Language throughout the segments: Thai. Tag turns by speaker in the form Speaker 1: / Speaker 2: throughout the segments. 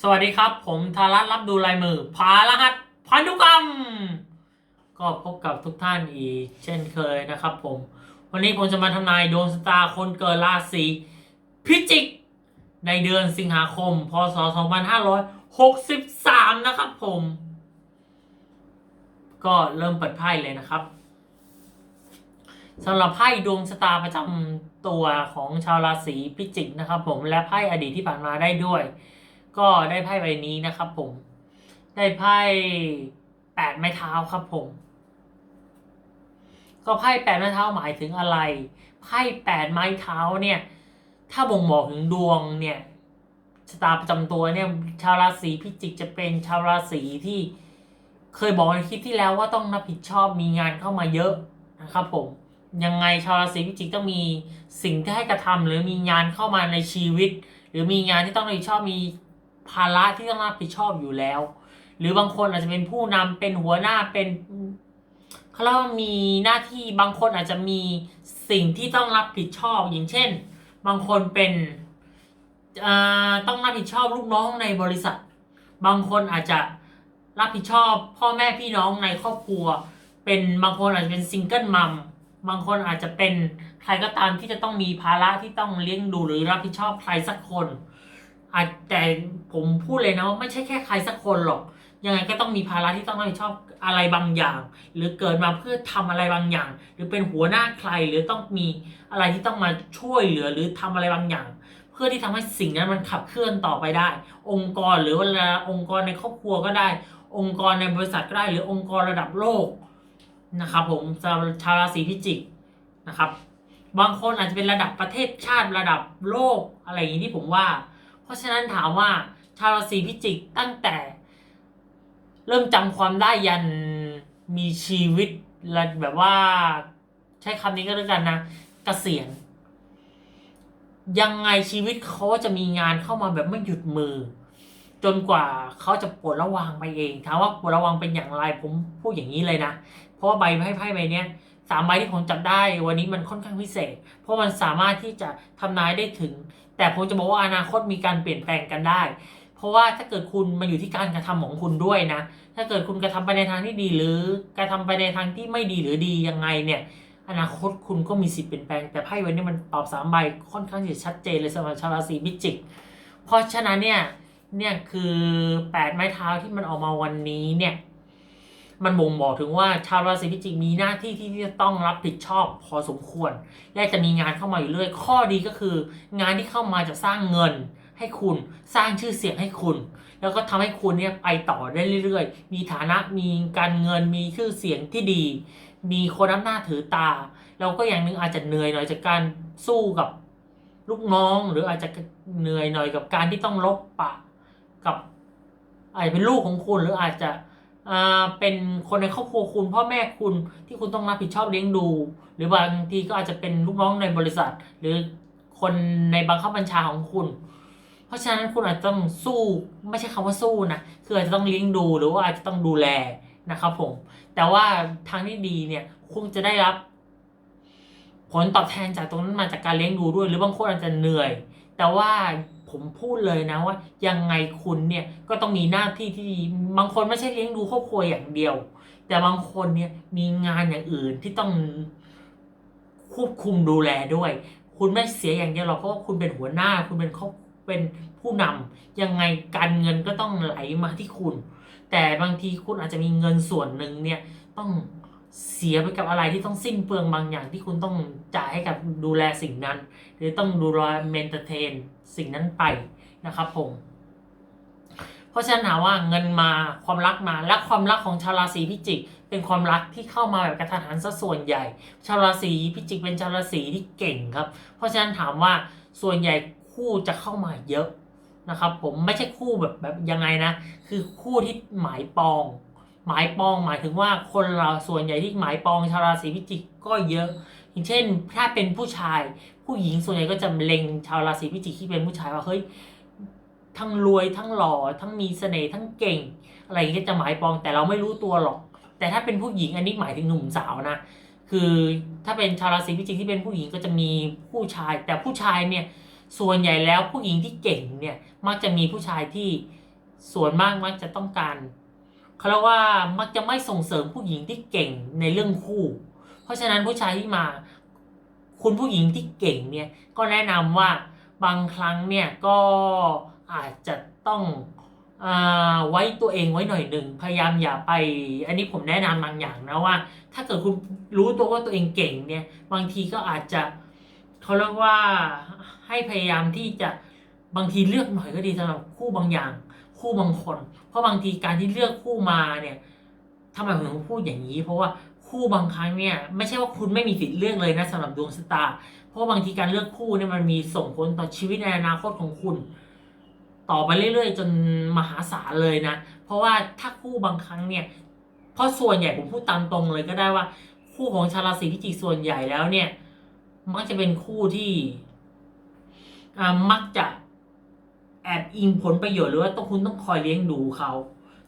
Speaker 1: สวัสดีครับ ผมธารัตรับดูลายมือพารหัสพันธุกรรม ก็พบกับทุกท่านอีกเช่นเคยนะครับผม วันนี้ผมจะมาทำนายดวงชะตาคนเกิดราศีพิจิก ในเดือนสิงหาคม พศ 2563 นะครับผม ก็เริ่มเปิดไพ่เลยนะครับสำหรับไพ่ดวงชะตาประจำตัวของชาวราศีพิจิกนะครับผมและไพ่อดีตที่ผ่านมาได้ด้วย ก็ได้ไพ่ใบนี้นะครับผม ได้ไพ่แปดไม้เท้าครับผม ก็ไพ่แปดไม้เท้าหมายถึงอะไร ไพ่แปดไม้เท้าเนี่ย ถ้าบ่งบอกถึงดวงเนี่ยชะตาประจำตัวเนี่ย ชาวราศีพิจิกจะเป็นชาวราศีที่เคยบอกในคลิปที่แล้วว่าต้องรับผิดชอบมีงานเข้ามาเยอะนะครับผมยังไงชาวราศีพิจิกต้องมีสิ่งที่ให้กระทำหรือมีงานเข้ามาในชีวิต หรือมีงานที่ต้องรับผิดชอบมี ภาระที่ต้องรับผิดชอบอยู่แล้ว หรือบางคนอาจจะเป็นผู้นำเป็นหัวหน้าเป็นเขาเรียกว่ามีหน้าที่บางคนอาจจะมีสิ่งที่ต้องรับผิดชอบ อย่างเช่น บางคนเป็นอ่าต้องรับผิดชอบลูกน้องในบริษัท บางคนอาจจะรับผิดชอบพ่อแม่พี่น้องในครอบครัว เป็นบางคนอาจจะเป็นซิงเกิลมัมบางคนอาจจะเป็นใครก็ตามที่จะต้องมีภาระที่ต้องเลี้ยงดูหรือรับผิดชอบใครสักคน อาจแต่ผมพูดเลยนะว่าไม่ใช่แค่ใครสักคนหรอก ยังไงก็ต้องมีภาระที่ต้องรับผิดชอบอะไรบางอย่าง หรือเกิดมาเพื่อทำอะไรบางอย่าง หรือเป็นหัวหน้าใครหรือต้องมีอะไรที่ต้องมาช่วยเหลือหรือทำอะไรบางอย่าง เพื่อที่ทำให้สิ่งนั้นมันขับเคลื่อนต่อไปได้ องค์กรหรือว่าองค์กรในครอบครัวก็ได้ องค์กรในบริษัทก็ได้ หรือองค์กรระดับโลกนะครับผมสำหรับชาวราศีพิจิกนะครับบางคนอาจจะเป็นระดับประเทศชาติระดับโลกอะไรอย่างนี้ที่ผมว่า เพราะฉะนั้นถามว่าชาวราศีพิจิกตั้งแต่ เริ่มจำความได้ยันมีชีวิตและแบบว่า ใช้คำนี้ก็แล้วกันนะเกษียณยังไงชีวิตเขาจะมีงานเข้ามาแบบไม่หยุดมือ จนกว่าเขาจะปลดระวางไปเองถามว่าปลดระวางเป็นอย่างไรผมพูดอย่างนี้เลยนะ เพราะว่าใบไพ่ไพ่ใบเนี้ย สามใบที่ผมจับได้วันนี้มันค่อนข้างพิเศษ เพราะมันสามารถที่จะทำนายได้ถึง แต่ผมจะบอกว่าอนาคตมีการเปลี่ยนแปลงกันได้ เพราะว่าถ้าเกิดคุณมาอยู่ที่การกระทำของคุณด้วยนะ ถ้าเกิดคุณกระทำไปในทางที่ดีหรือกระทำไปในทางที่ไม่ดีหรือดียังไงเนี่ย อนาคตคุณก็มีสิทธิ์เปลี่ยนแปลง แต่ไพ่วันนี้มันตอบสามใบค่อนข้างจะชัดเจนเลยสำหรับชาวราศีพิจิก เพราะฉะนั้นเนี่ยเนี่ยคือแปดไม้เท้าที่มันออกมาวันนี้เนี่ย มันบ่งบอกถึงว่าชาวราศีพิจิกมีหน้าที่ที่จะต้องรับผิดชอบพอสมควร และจะมีงานเข้ามาอยู่เรื่อย ข้อดีก็คือ งานที่เข้ามาจะสร้างเงินให้คุณสร้างชื่อเสียงให้คุณ แล้วก็ทำให้คุณเนี่ยไปต่อได้เรื่อยๆ มีฐานะมีการเงินมีชื่อเสียงที่ดี มีคนนับหน้าถือตา แล้วก็อย่างหนึงอาจจะเหนื่อยหน่อยจากการสู้กับลูกน้อง หรืออาจจะเหนื่อยหน่อยกับการที่ต้องลบปะกับอาจจะเป็นลูกของคุณหรืออาจจะ เป็นคนในครอบครัวคุณพ่อแม่คุณที่คุณต้องรับผิดชอบเลี้ยงดู หรือบางทีก็อาจจะเป็นลูกน้องในบริษัท หรือคนในบังคับบัญชาของคุณ เพราะฉะนั้นคุณอาจจะต้องสู้ไม่ใช่คำว่าสู้นะคืออาจจะต้องเลี้ยงดูหรือว่าอาจจะต้องดูแลนะครับผม แต่ว่าทางที่ดีเนี่ยคุณจะได้รับ ผลตอบแทนจากตรงนั้นมาจากการเลี้ยงดูด้วย หรือบางคนอาจจะเหนื่อย แต่ว่า ผมพูดเลยนะว่า ยังไงคุณเนี่ยก็ต้องมีหน้าที่ที่ดีบางคนไม่ใช่เลี้ยงดูครอบครัวอย่างเดียว แต่บางคนเนี่ยมีงานอย่างอื่นที่ต้องควบคุมดูแลด้วย คุณไม่เสียอย่างเดียวหรอกเพราะว่าคุณเป็นหัวหน้า คุณเป็นครอบเป็นผู้นำยังไงการเงินก็ต้องไหลมาที่คุณ แต่บางทีคุณอาจจะมีเงินส่วนหนึ่งเนี่ยต้อง เสียไปกับอะไรที่ต้องสิ้นเปลืองบางอย่างที่คุณต้องจ่ายให้กับดูแลสิ่งนั้น หรือต้องดูแลเมนเทนสิ่งนั้นไปนะครับผม เพราะฉะนั้นถามว่าเงินมาความรักมาและความรักของชาวราศีพิจิก เป็นความรักที่เข้ามาแบบกระทันหันซะส่วนใหญ่ ชาวราศีพิจิกเป็นชาวราศีที่เก่งครับ เพราะฉะนั้นถามว่าส่วนใหญ่คู่จะเข้ามาเยอะนะครับผมไม่ใช่คู่แบบแบบยังไงนะ คือคู่ที่หมายปอง หมายปองหมายถึงว่าคนเราส่วนใหญ่ที่หมายปองชาวราศีพิจิกก็เยอะ อย่างเช่น ถ้าเป็นผู้ชายผู้หญิงส่วนใหญ่ก็จะเล็งชาวราศีพิจิกที่เป็นผู้ชายว่าเฮ้ยทั้งรวยทั้งหล่อทั้งมีเสน่ห์ทั้งเก่ง อะไรอย่างเงี้ยจะหมายปองแต่เราไม่รู้ตัวหรอก แต่ถ้าเป็นผู้หญิงอันนี้หมายถึงหนุ่มสาวนะคือถ้าเป็นชาวราศีพิจิกที่เป็นผู้หญิงก็จะมีผู้ชาย แต่ผู้ชายเนี่ยส่วนใหญ่แล้วผู้หญิงที่เก่งเนี่ยมักจะมีผู้ชายที่ส่วนมากมักจะต้องการ เขาเรียกว่ามักจะไม่ส่งเสริมผู้หญิงที่เก่งในเรื่องคู่ เพราะฉะนั้นผู้ชายที่มา คุณผู้หญิงที่เก่งเนี่ยก็แนะนำว่าบางครั้งเนี่ยก็อาจจะต้องอาไว้ตัวเองไว้หน่อยหนึ่งพยายามอย่าไป อันนี้ผมแนะนำบางอย่างนะว่า ถ้าเกิดคุณรู้ตัวว่าตัวเองเก่งเนี่ยบางทีก็อาจจะเขาเรียกว่าให้พยายามที่จะบางทีเลือกหน่อยก็ดีสำหรับคู่บางอย่าง คู่บางคน เพราะบางทีการที่เลือกคู่มาเนี่ยทำไมผมถึงพูดอย่างนี้ เพราะว่าคู่บางครั้งเนี่ยไม่ใช่ว่าคุณไม่มีสิทธิ์เลือกเลยนะสำหรับดวงชะตา เพราะบางทีการเลือกคู่เนี่ยมันมีส่งผลต่อชีวิตในอนาคตของคุณ ต่อไปเรื่อยๆ จนมหาศาลเลยนะ เพราะว่าถ้าคู่บางครั้งเนี่ย เพราะส่วนใหญ่ผมพูดตามตรงเลยก็ได้ว่า คู่ของชาวราศีพิจิกส่วนใหญ่แล้วเนี่ย มักจะเป็นคู่ที่มักจะ แอบอิงผลประโยชน์หรือว่าต้องคุณต้องคอยเลี้ยงดูเขา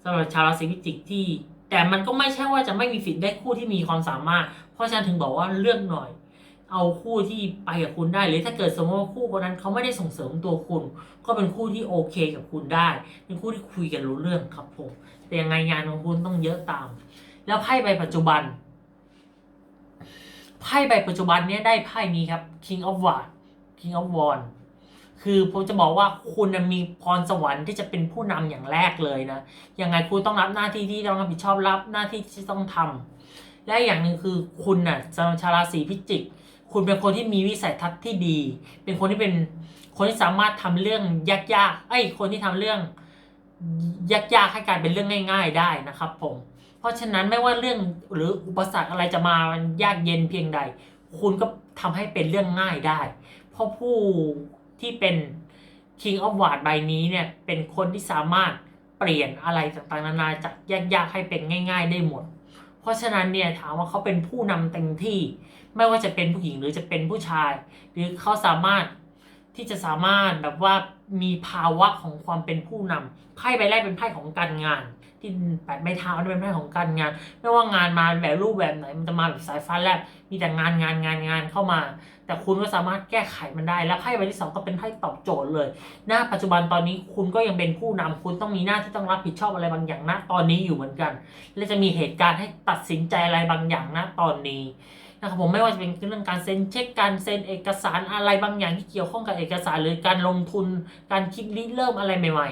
Speaker 1: สำหรับชาวราศีพิจิกที่ แต่มันก็ไม่ใช่ว่าจะไม่มีสิทธิ์ได้คู่ที่มีความสามารถ เพราะฉะนั้นถึงบอกว่าเลือกหน่อย เอาคู่ที่ไปกับคุณได้หรือถ้าเกิดสมมติว่าคู่คนนั้นเขาไม่ได้ส่งเสริมตัวคุณ ก็เป็นคู่ที่โอเคกับคุณได้ เป็นคู่ที่คุยกันรู้เรื่องครับผมแต่ยังไงงานของคุณต้องเยอะตาม แล้วไพ่ใบปัจจุบันไพ่ใบปัจจุบันเนี้ยได้ไพ่นี้ครับ King of wands King of wands คือผมจะบอกว่าคุณมีพรสวรรค์ที่จะเป็นผู้นำอย่างแรกเลยนะยังไงคุณต้องรับหน้าที่ที่ต้องรับผิดชอบรับหน้าที่ที่ต้องทำและอย่างหนึ่งคือคุณน่ะสำชาวราศีพิจิก คุณเป็นคนที่มีวิสัยทัศน์ที่ดี เป็นคนที่เป็นคนที่สามารถทำเรื่องยากๆไอ้ยคนที่ทำเรื่องยากๆให้กลายเป็นเรื่องง่าย ๆ ได้นะครับผมเพราะฉะนั้นไม่ว่าเรื่องหรืออุปสรรคอะไรจะมามันยากเย็นเพียงใด คุณก็ทำให้เป็นเรื่องง่ายได้ เพราะผู้ ที่เป็น King of w a r d ใบนี้เนี่ยเป็นคนที่สามารถเปลี่ยนอะไรต่างๆนานาจากยากๆให้เป็นง่าย ๆ ได้หมด เพราะฉะนั้นเนี่ยถามว่าเขาเป็นผู้นำเต็มที่ ไม่ว่าจะเป็นผู้หญิงหรือจะเป็นผู้ชาย หรือเขาสามารถที่จะสามารถแบบว่ามีภาวะของความเป็นผู้นำไพ่ใบแรกเป็นไพ่ของการงานที่แปดไม้เท้าเป็นไพ่ของการงาน ไม่ว่างานมาแบบรูปแบบไหนมันจะมาแบบสายฟ้าแลบมีแต่งานงานงานงานเข้ามา แต่คุณก็สามารถแก้ไขมันได้ แล้วไพ่ใบที่สองก็เป็นไพ่ตอบโจทย์เลย หน้าปัจจุบันตอนนี้คุณก็ยังเป็นผู้นำคุณต้องมีหน้าที่ต้องรับผิดชอบอะไรบางอย่างณตอนนี้อยู่เหมือนกัน และจะมีเหตุการณ์ให้ตัดสินใจอะไรบางอย่างณตอนนี้นะครับผมไม่ว่าจะเป็นเรื่องการเซ็นเช็คการเซ็นเอกสารอะไรบางอย่างที่เกี่ยวข้องกับเอกสาร หรือการลงทุน การคิดริเริ่มอะไรใหม่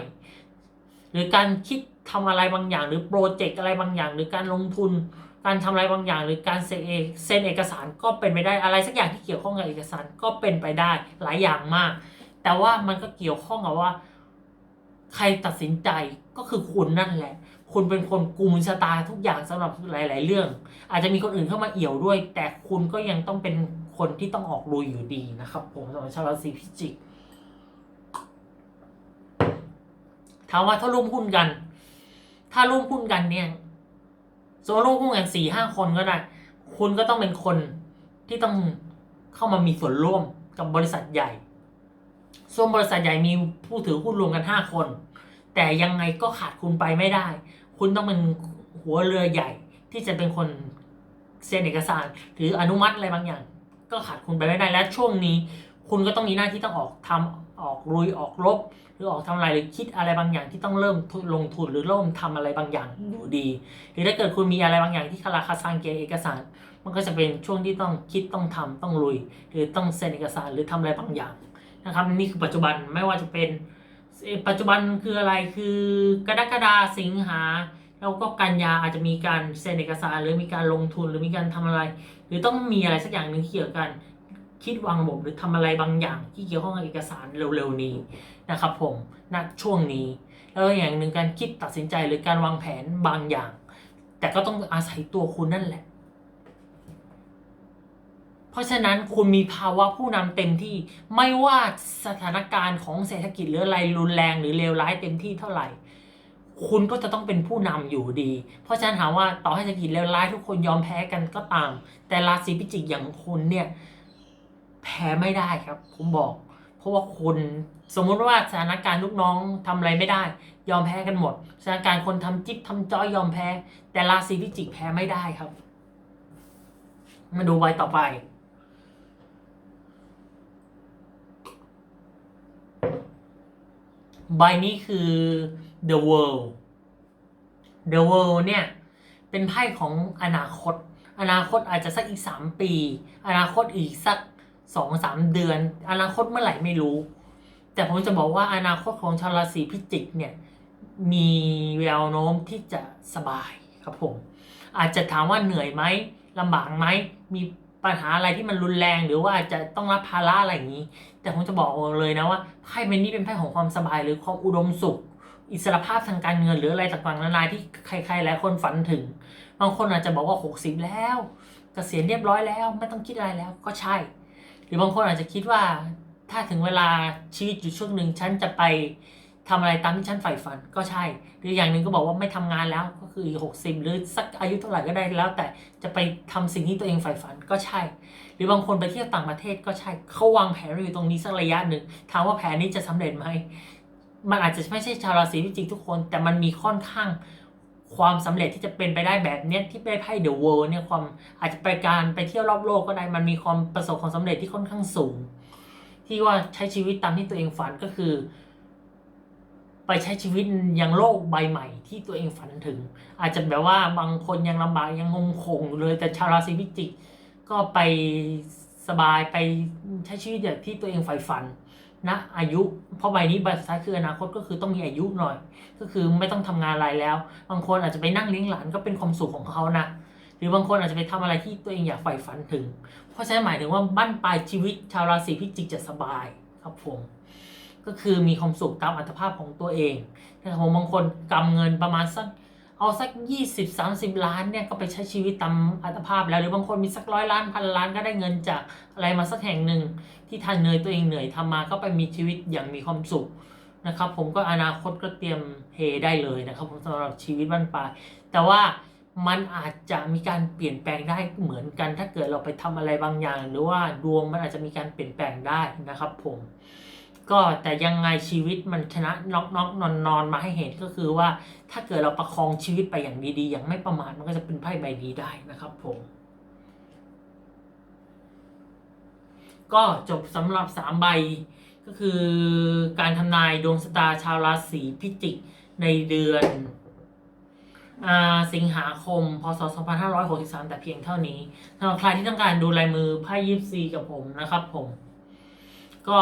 Speaker 1: ๆ หรือการคิดทำอะไรบางอย่าง หรือโปรเจกต์อะไรบางอย่าง หรือการลงทุน การทำอะไรบางอย่างหรือการเซ็นเอกสารก็เป็นไปได้อะไรสักอย่างที่เกี่ยวข้องกับเอกสารก็เป็นไปได้หลายอย่างมาก แต่ว่ามันก็เกี่ยวข้องกับว่า ใครตัดสินใจก็คือคุณนั่นแหละ คุณเป็นคนกุมชะตาทุกอย่างสำหรับหลาย ๆ เรื่อง อาจจะมีคนอื่นเข้ามาเอี่ยวด้วย แต่คุณก็ยังต้องเป็นคนที่ต้องออกลุยอยู่ดีนะครับ ผมสำหรับชาวราศีพิจิกถามว่าถ้าร่วมหุ้นกัน ถ้าร่วมหุ้นกันเนี่ย สมมติร่วมหุ้นกันสี่ห้าคนก็ได้ คุณก็ต้องเป็นคนที่ต้องเข้ามามีส่วนร่วมกับบริษัทใหญ่ ส่วนบริษัทใหญ่มีผู้ถือหุ้นรวมกันห้าคน แต่ยังไงก็ขาดคุณไปไม่ได้ คุณต้องเป็นหัวเรือใหญ่ ที่จะเป็นคนเซ็นเอกสาร หรืออนุมัติอะไรบางอย่าง ก็ขาดคุณไปไม่ได้และช่วงนี้ คุณก็ต้องมีหน้าที่ต้องออกทำออกลุยออกรบ หรือออกทำอะไรหรือคิดอะไรบางอย่างที่ต้องเริ่มลงทุนหรือเริ่มทำอะไรบางอย่างอยู่ดี หรือถ้าเกิดคุณมีอะไรบางอย่างที่คาราคาซังเกณฑ์เอกสาร มันก็จะเป็นช่วงที่ต้องคิดต้องทำต้องลุย หรือต้องเซ็นเอกสารหรือทำอะไรบางอย่างนะครับนี่คือปัจจุบันไม่ว่าจะเป็นเอ่อปัจจุบันคืออะไรคือกรกฎาสิงหาแล้วก็กันยาอาจจะมีการเซ็นเอกสาร หรือมีการลงทุนหรือมีการทำอะไร หรือต้องมีอะไรสักอย่างหนึ่งเกี่ยวกัน คิดวางระบบหรือทำอะไรบางอย่างที่เกี่ยวข้องกับเอกสารเร็วๆนี้นะครับผมณช่วงนี้ แล้วอย่างหนึ่งการคิดตัดสินใจหรือการวางแผนบางอย่าง แต่ก็ต้องอาศัยตัวคุณนั่นแหละ เพราะฉะนั้นคุณมีภาวะผู้นำเต็มที่ไม่ว่าสถานการณ์ของเศรษฐกิจหรืออะไรรุนแรงหรือเลวร้ายเต็มที่เท่าไหร่คุณก็จะต้องเป็นผู้นำอยู่ดี เพราะฉะนั้นถามว่าต่อให้เศรษฐกิจเลวร้ายทุกคนยอมแพ้กันก็ตาม แต่ราศีพิจิกอย่างคุณเนี่ย แพ้ไม่ได้ครับผมบอก เพราะว่าคุณสมมุติว่าสถานการณ์ลูกน้องทำอะไรไม่ได้ ยอมแพ้กันหมด สถานการณ์คนทำจิ๊บทำจ้อยยอมแพ้ แต่ราศีพิจิกแพ้ไม่ได้ครับ มาดูใบต่อไปใบนี้คือ the world the world เนี่ย เป็นไพ่ของอนาคต อนาคตอาจจะสักอีก 3 ปี อนาคตอีกสัก 2-3เดือน อนาคตเมื่อไหร่ไม่รู้ แต่ผมจะบอกว่าอนาคตของชาวราศีพิจิกเนี่ยมีแววโน้มที่จะสบายครับผม อาจจะถามว่าเหนื่อยไหมลำบากไหมมีปัญหาอะไรที่มันรุนแรงหรือว่าอาจจะต้องรับภาระอะไรอย่างนี้ แต่ผมจะบอกเลยนะว่าไพ่ใบนี้เป็นไพ่ของความสบายหรือความอุดมสุข อิสรภาพทางการเงินหรืออะไรต่างๆนานาที่ใครๆหลายคนฝันถึง บางคนอาจจะบอกว่า 60 แล้วเกษียณเรียบร้อยแล้ว ไม่ต้องคิดอะไรแล้วก็ใช่ หรือบางคนอาจจะคิดว่าถ้าถึงเวลาชีวิตอยู่ช่วงหนึ่งฉันจะไปทำอะไรตามที่ฉันใฝ่ฝันก็ใช่ หรืออย่างหนึ่งก็บอกว่าไม่ทำงานแล้วก็คือหกสิบหรือสักอายุเท่าไหร่ก็ได้แล้ว แต่จะไปทำสิ่งที่ตัวเองใฝ่ฝันก็ใช่ หรือบางคนไปเที่ยวต่างประเทศก็ใช่เขาวางแผนอยู่ตรงนี้สักระยะหนึ่งถามว่าแผนนี้จะสำเร็จไหมมันอาจจะไม่ใช่ชาวราศีพิจิกทุกคน แต่มันมีค่อนข้าง ความสำเร็จที่จะเป็นไปได้แบบเนี้ยที่ได้ไพ่เดอะเวิร์เนี่ยความอาจจะไปการไปเที่ยวรอบโลกก็ได้มันมีความประสบความสำเร็จที่ค่อนข้างสูง ที่ว่าใช้ชีวิตตามที่ตัวเองฝันก็คือ ไปใช้ชีวิตยังโลกใบใหม่ที่ตัวเองฝันถึง อาจจะแบบว่าบางคนยังลำบากยังงงคงอยู่เลยแต่ชาวราศีพิจิกก็ไปสบายไปใช้ชีวิตอย่างที่ตัวเองใฝ่ฝัน นะอายุ เพราะใบนี้ใบสุดท้ายคืออนาคตก็คือต้องมีอายุหน่อย ก็คือไม่ต้องทำงานอะไรแล้ว บางคนอาจจะไปนั่งเลี้ยงหลานก็เป็นความสุขของเขานะหรือบางคนอาจจะไปทำอะไรที่ตัวเองอยากใฝ่ฝันถึง เพราะฉะนั้นหมายถึงว่าบั้นปลายชีวิตชาวราศีพิจิกจะสบายครับผมก็คือมีความสุขตามอัตภาพของตัวเองนะครับผมบางคนกำเงินประมาณสัก เอาสัก 20 30 ล้านเนี่ยก็ไปใช้ชีวิตตามอัตภาพแล้วหรือบางคนมีสักร้อยล้านพันล้านก็ได้เงินจากอะไรมาสักแห่งหนึ่ง ที่ทานเหนื่อยตัวเองเหนื่อยทำมาก็ไปมีชีวิตอย่างมีความสุขนะครับ ผมก็อนาคตก็เตรียมเฮได้เลยนะครับผมสำหรับชีวิตบ้านปลายแต่ว่ามันอาจจะมีการเปลี่ยนแปลงได้เหมือนกัน ถ้าเกิดเราไปทำอะไรบางอย่าง หรือว่าดวงมันอาจจะมีการเปลี่ยนแปลงได้นะครับผม ก็แต่ยังไงชีวิตมันชนะน็อกน็อกนอนนอนมาให้เห็นก็คือว่าถ้าเกิดเราประคองชีวิตไปอย่างดีๆ อย่างไม่ประมาทมันก็จะเป็นไพ่ใบนี้ได้นะครับผมก็จบสำหรับสามใบก็คือการทำนายดวงชะตาชาวราศีพิจิกในเดือนอาสิงหาคม พศ 2563 แต่เพียงเท่านี้สำหรับใครที่ต้องการดูลายมือไพ่ยิปซีกับผมนะครับผม ก็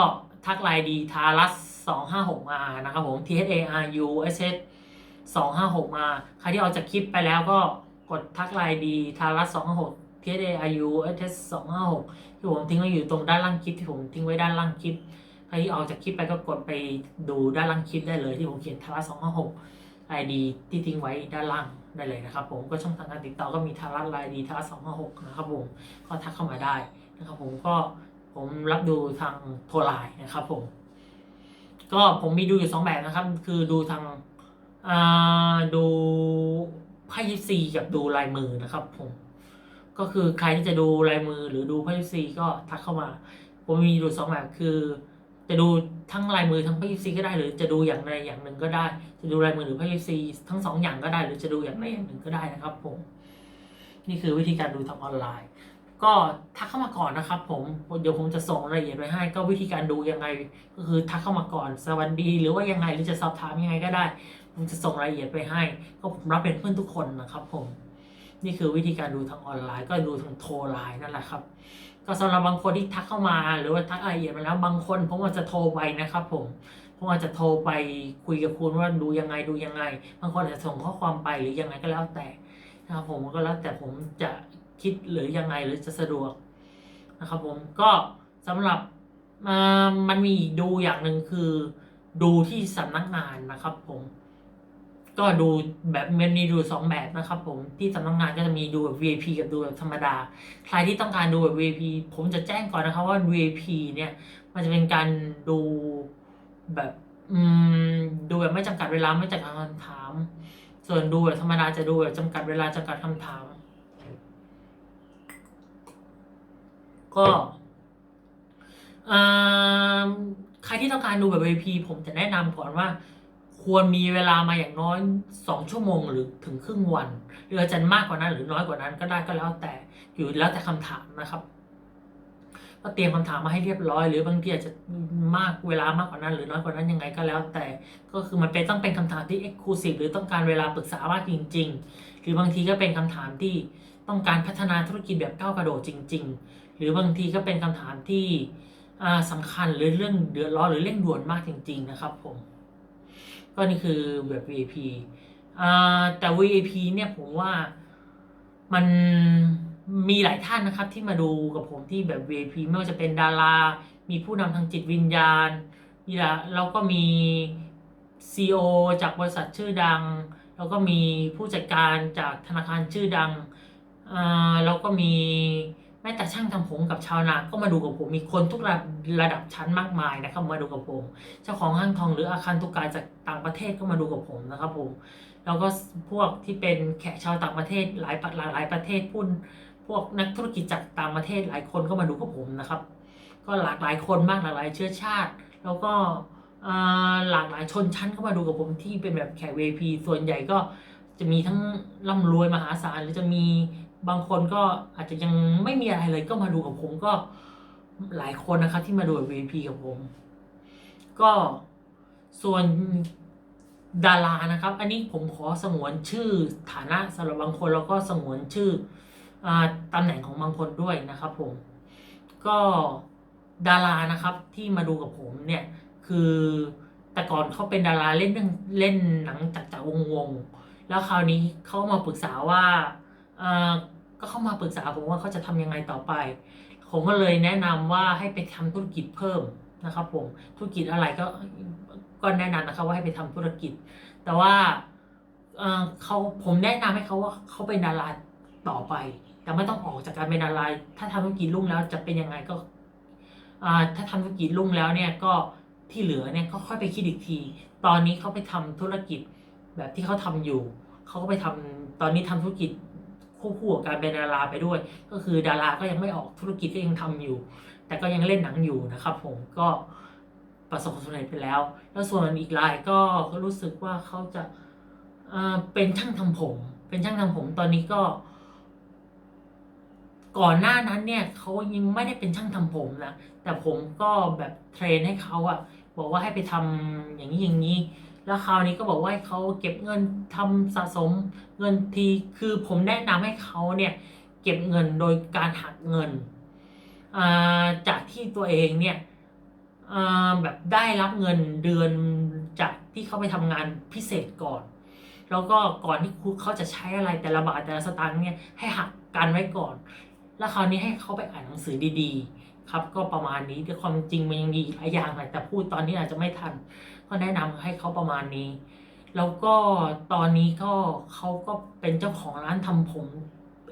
Speaker 1: ทักไลน์ดีทารัส 256มานะครับผม T H A R U S H 256มาใครที่ออกจากคลิปไปแล้วก็กดทักไลน์ดีทารัส 256 T H A R U S H 256ที่ผมทิ้งไว้อยู่ตรงด้านล่างคลิปที่ผมทิ้งไว้ด้านล่างคลิปใครที่ออกจากคลิปไปก็กดไปดูด้านล่างคลิปได้เลยที่ผมเขียนทารัส 256 ID ที่ทิ้งไว้ด้านล่างได้เลยนะครับผมก็ช่องทางการติดต่อก็มีทารัสไลน์ดีทารัส 256 นะครับผมก็ทักเข้ามาได้นะครับผมก็ ผมรับดูทางโทรไลน์นะครับผม ก็ผมมีดูอยู่สองแบบนะครับ คือดูทางอ่าดูไพ่ยิปซีกับดูลายมือนะครับผม ก็คือใครที่จะดูลายมือหรือดูไพ่ยิปซีก็ทักเข้ามา ผมมีดูสองแบบคือ จะดูทั้งลายมือทั้งไพ่ยิปซีก็ได้หรือจะดูอย่างใดอย่างหนึ่งก็ได้ จะดูลายมือหรือไพ่ยิปซีทั้งสองอย่างก็ได้ หรือจะดูอย่างใดอย่างหนึ่งก็ได้นะครับผม นี่คือวิธีการดูทางออนไลน์ ก็ทักเข้ามาก่อนนะครับ ผมเดี๋ยวผมจะส่งรายละเอียดไว้ให้ ก็วิธีการดูยังไง ก็คือทักเข้ามาก่อน สวัสดีหรือว่ายังไงหรือจะสอบถามยังไงก็ได้ ผมจะส่งรายละเอียดไปให้ ก็ผมรับเป็นเพื่อนทุกคนนะครับ ผม นี่คือวิธีการดูทางออนไลน์ ก็ดูทางโทรไลน์นั่นแหละครับ ก็สำหรับบางคนที่ทักเข้ามาหรือว่าทักรายละเอียดมาแล้วบางคนผมอาจจะโทรไปนะครับ ผมผมอาจจะโทรไปคุยกับคุณว่าดูยังไงดูยังไง บางคนอาจจะส่งข้อความไปหรือยังไงก็แล้วแต่นะครับผมก็แล้วแต่ผมจะ คิดหรือยังไงหรือจะสะดวกนะครับผมก็สำหรับอ่ามันมีดูอย่างหนึ่งคือดูที่สำนักงานนะครับผม ก็ดูแบบมันมีดูสองแบบนะครับผมที่สำนักงานก็จะมีดูแบบ VIP กับดูแบบธรรมดา ใครที่ต้องการดูแบบ VIP ผมจะแจ้งก่อนนะครับว่า VIP เนี่ย มันจะเป็นการดูแบบอืมดูแบบไม่จำกัดเวลาไม่จำกัดคำถาม ส่วนดูแบบธรรมดาจะดูแบบจำกัดเวลาจำกัดคำถาม ก็ใครที่ต้องการดูแบบ VIP ผมจะแนะนำก่อนว่า ควรมีเวลามาอย่างน้อยสองชั่วโมงหรือถึงครึ่งวัน หรืออาจจะมากกว่านั้น หรือน้อยกว่านั้นก็ได้ก็แล้วแต่อยู่แล้วแต่คำถามนะครับก็เตรียมคำถามมาให้เรียบร้อย หรือบางทีอาจจะมากเวลามากกว่านั้น หรือน้อยกว่านั้นยังไงก็แล้ว แต่ก็คือมันเป็นต้องเป็นคำถามที่ exclusive หรือต้องการเวลาปรึกษามากจริง ๆ หรือบางทีก็เป็นคำถามที่ต้องการพัฒนาธุรกิจแบบก้าวกระโดดจริง ๆ หรือบางทีก็เป็นคำถามที่อ่าสำคัญหรือเรื่องเดือดร้อนหรือเร่งด่วนมากจริง ๆ นะครับผม ก็นี่คือแบบ VIP อ่าแต่ VIP เนี่ยผมว่ามันมีหลายท่านนะครับที่มาดูกับผมที่แบบ VIP ไม่ว่าจะเป็นดารา มีผู้นำทางจิตวิญญาณมีละแล้วก็มี CEO จากบริษัทชื่อดัง แล้วก็มีผู้จัดการจากธนาคารชื่อดังแล้วก็มี แม้แต่ช่างทำผมกับชาวนาก็มาดูกับผมมีคนทุกระระดับชั้นมากมายนะครับมาดูกับผม เจ้าของห้างทองหรืออาคารตุกาจากต่างประเทศก็มาดูกับผมนะครับผมแล้วก็พวกที่เป็นแขกชาวต่างประเทศหลายหลายหลายประเทศพุ่นพวกนักธุรกิจจากต่างประเทศหลายคนก็มาดูกับผมนะครับ ก็หลากหลายคนมากหลากหลายเชื้อชาติ แล้วก็หลากหลายชนชั้นก็มาดูกับผมที่เป็นแบบแขก VIP ส่วนใหญ่ก็จะมีทั้งร่ำรวยมหาศาลหรือจะมี บางคนก็อาจจะยังไม่มีอะไรเลยก็มาดูกับผมก็หลายคนนะครับที่มาดู VIP กับผม ก็ส่วนดารานะครับ อันนี้ผมขอสงวนชื่อฐานะสำหรับบางคนแล้วก็สงวนชื่ออตำแหน่งของบางคนด้วยนะครับผม ก็ดารานะครับที่มาดูกับผมเนี่ย คือแต่ก่อนเขาเป็นดาราเล่นเรื่องเล่นหนังจากจากวงวงๆแล้วคราวนี้เขามาปรึกษาว่า ก็เข้ามาปรึกษาผมว่าเขาจะทำยังไงต่อไป ผมก็เลยแนะนำว่าให้ไปทำธุรกิจเพิ่มนะครับผมธุรกิจอะไรก็ก็แนะนำนะครับว่าให้ไปทำธุรกิจ แต่ว่าเอ่อเขาผมแนะนำให้เขาว่าเขาเป็นดาราต่อไป แต่ไม่ต้องออกจากการเป็นดาราถ้าทำธุรกิจรุ่งแล้วจะเป็นยังไงก็อ่าถ้าทำธุรกิจรุ่งแล้วเนี่ยก็ที่เหลือเนี่ยก็ค่อยไปคิดอีกที ตอนนี้เขาไปทำธุรกิจแบบที่เขาทำอยู่เขาก็ไปทำตอนนี้ทำธุรกิจ ควบคู่กับการเป็นดาราไปด้วย ก็คือดาราก็ยังไม่ออกธุรกิจก็ยังทำอยู่ แต่ก็ยังเล่นหนังอยู่นะครับผมก็ประสบความสำเร็จไปแล้ว แล้วส่วนอีกรายก็ก็รู้สึกว่าเขาจะเป็นช่างทำผม เป็นช่างทำผมตอนนี้ก็ ก่อนหน้านั้นเนี่ยเขายังไม่ได้เป็นช่างทำผมนะแต่ผมก็แบบเทรนให้เขาอะบอกว่าให้ไปทำอย่างนี้อย่างนี้ แล้วคราวนี้ก็บอกว่าให้เขาเก็บเงินทำสะสมเงินทีคือผมแนะนำให้เขาเนี่ยเก็บเงินโดยการหักเงินาจากที่ตัวเองเนี่ยแบบได้รับเงินเดือนจากที่เขาไปทำงานพิเศษก่อน แล้วก็ก่อนที่เขาจะใช้อะไรแต่ละบาทแต่ละสตางค์เนี่ยให้หักกันไว้ก่อน แล้วคราวนี้ให้เขาไปอ่านหนังสือดีๆ ครับก็ประมาณนี้แต่ความจริงมันยังมีอีกหลายอย่างแหละแต่พูดตอนนี้อาจจะไม่ทัน ก็แนะนำให้เขาประมาณนี้ แล้วก็ตอนนี้ก็เขาก็เป็นเจ้าของร้านทำผม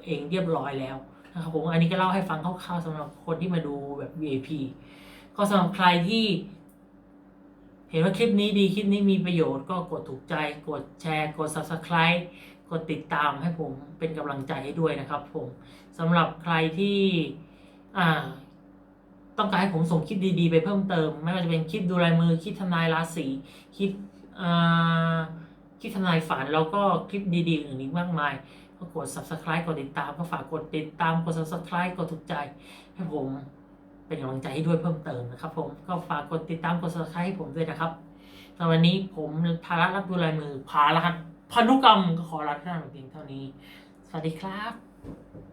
Speaker 1: เองเรียบร้อยแล้วนะครับผมอันนี้ก็เล่าให้ฟังคร่าวๆสำหรับคนที่มาดูแบบ VIP ก็สำหรับใครที่เห็นว่าคลิปนี้ดีคลิปนี้มีประโยชน์ก็กดถูกใจ กดแชร์ กด subscribe กดติดตามให้ผมเป็นกำลังใจให้ด้วยนะครับผมสำหรับใครที่อ่า ต้องการให้ผมส่งคลิปดีๆ ไปเพิ่มเติม ไม่ว่าจะเป็นคลิปดูลายมือคลิปทำนายราศีคลิปอ่าคลิปทำนายฝันแล้วก็คลิปดีๆอื่นอีกมากมายก็กด subscribe กดติดตามก็ฝากกดติดตามกด subscribe กดถูกใจให้ผมเป็นกำลังใจให้ด้วยเพิ่มเติมนะครับ ผมก็ฝากกดติดตามกด subscribe ให้ผมด้วยนะครับสำหรับวันนี้ผมภาระรับดูลายมือภาระพันธุกรรมก็ขอลาท่านเพียงเท่านี้ สวัสดีครับ